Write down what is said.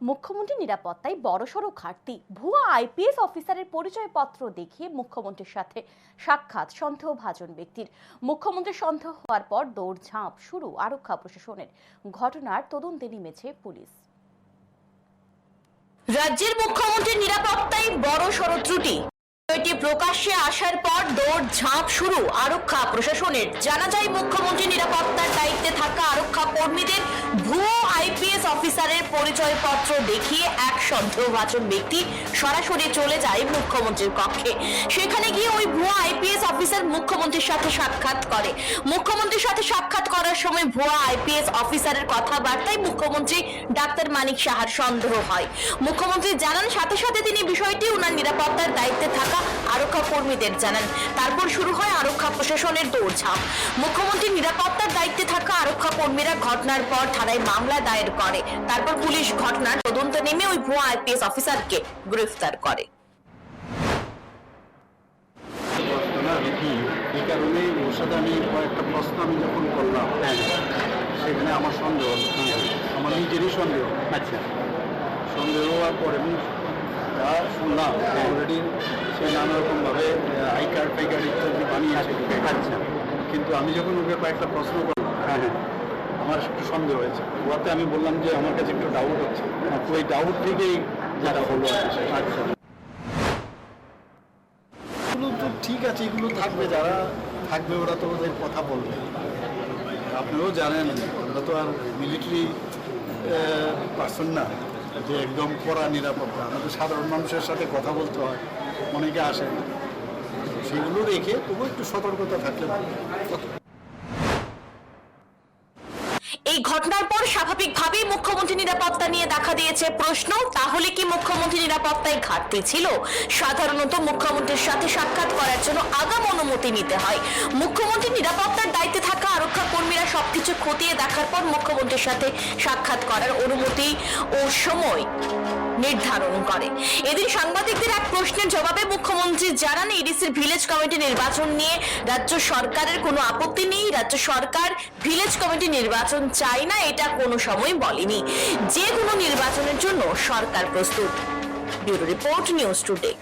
মুখ্যমন্ত্রী নিরাপত্তায় বড়সড় ঘাটতি। ভুয়া আইপিএস অফিসারের পরিচয়পত্র দেখিয়ে মুখ্যমন্ত্রীর সাথে সাক্ষাৎ সন্দেহভাজন ব্যক্তির। মুখ্যমন্ত্রী সন্দেহ হওয়ার পর দৌড়ঝাঁপ শুরু আরক্ষা প্রশাসনের। ঘটনার তদন্তে নেমেছে পুলিশ। রাজ্যের মুখ্যমন্ত্রীর নিরাপত্তায় বড় সড় ত্রুটি। বিষয়টি প্রকাশ্যে আসার পর দৌড় ঝাঁপ শুরু আরক্ষা প্রশাসনের। জানা যায়, মুখ্যমন্ত্রী নিরাপত্তার দায়িত্বে থাকা আরক্ষা কর্মীদের ভুয়ো আইপিএস অফিসারের পরিচয়পত্র দেখিয়ে এক সন্দেহভাজন ব্যক্তি সরাসরি চলে যায় মুখ্যমন্ত্রীর কক্ষে। সেখানে গিয়ে ওই ভুয়ো আইপিএস অফিসার মুখ্যমন্ত্রীর সাথে সাক্ষাৎ করে। মুখ্যমন্ত্রীর সাথে সাক্ষাৎ করার সময় ভুয়া আইপিএস অফিসারের কথাবার্তায় মুখ্যমন্ত্রী ডাক্তার মানিক সাহার সন্দেহ হয়। মুখ্যমন্ত্রী জানান, সাথে সাথে তিনি বিষয়টি ওনার নিরাপত্তার দায়িত্বে থাকা আরক্ষা কর্মীদের জানান। তারপর শুরু হয় আরক্ষা প্রশাসনের দৌড়ঝাঁপ। মুখ্যমন্ত্রী নিরাপত্তার দায়িত্বে থাকা আরক্ষা কর্মীরা ঘটনার পর থানায় মামলা দায়ের করে। তারপর পুলিশ ঘটনার তদন্ত নেমে ওই ভুয়া আইপিএস অফিসারকে গ্রেফতার করে। এই কারণে ওর সাথে আমি কয়েকটা প্রশ্ন আমি যখন করলাম সেখানে আমার সন্দেহ আমার নিজেরই সন্দেহ। আচ্ছা। সন্দেহ হওয়ার পরে অলরেডি সে নানা রকমভাবে আই কার্ড ফাই কার্ড ইত্যাদি বানিয়েছে। আচ্ছা। কিন্তু আমি যখন ওকে কয়েকটা প্রশ্ন করলাম হ্যাঁ হ্যাঁ। আমার একটু সন্দেহ হয়েছে। ওয়াতে আমি বললাম যে আমার কাছে একটু ডাউট হচ্ছে। তো ডাউট থেকেই যেটা হলো আচ্ছা। এগুলো তো ঠিক আছে এগুলো থাকবে যারা থাকবে ওরা তো ওদের কথা বলবে। আপনিও জানেন আমরা তো আর মিলিটারি পার্সন না। যে একদম কড়া নিরাপত্তা, আমাদের সাধারণ মানুষের সাথে কথা বলতে হয়, অনেকে আসে সেগুলো রেখে তবু একটু সতর্কতা থাকলে। এই ঘটনার পর স্বাভাবিকভাবেই মুখ্যমন্ত্রী নিরাপত্তা নিয়ে দেখা দিয়েছে প্রশ্ন, তাহলে কি মুখ্যমন্ত্রী নিরাপত্তায় ঘাটতি ছিল? সাধারণত মুখ্যমন্ত্রীর সাথে সাক্ষাৎ করার জন্য আগাম অনুমতি নিতে হয়। মুখ্যমন্ত্রী নিরাপত্তার দায়িত্বে আরক্ষা কর্মীরা সবকিছু খতিয়ে দেখার পর মুখ্যমন্ত্রীর সাথে সাক্ষাৎ করার অনুমতি ও সময় নির্ধারণ করে। এদিন সাংবাদিকদের এক প্রশ্নের জবাবে মুখ্যমন্ত্রী জানান, এডিসির ভিলেজ কমিটি নির্বাচন নিয়ে রাজ্য সরকারের কোনো আপত্তি নেই। রাজ্য সরকার ভিলেজ কমিটি নির্বাচন চায় না, এটা কোনো সময় বলেনি। যে কোনো নির্বাচনের জন্য সরকার প্রস্তুত। Bureau report news today.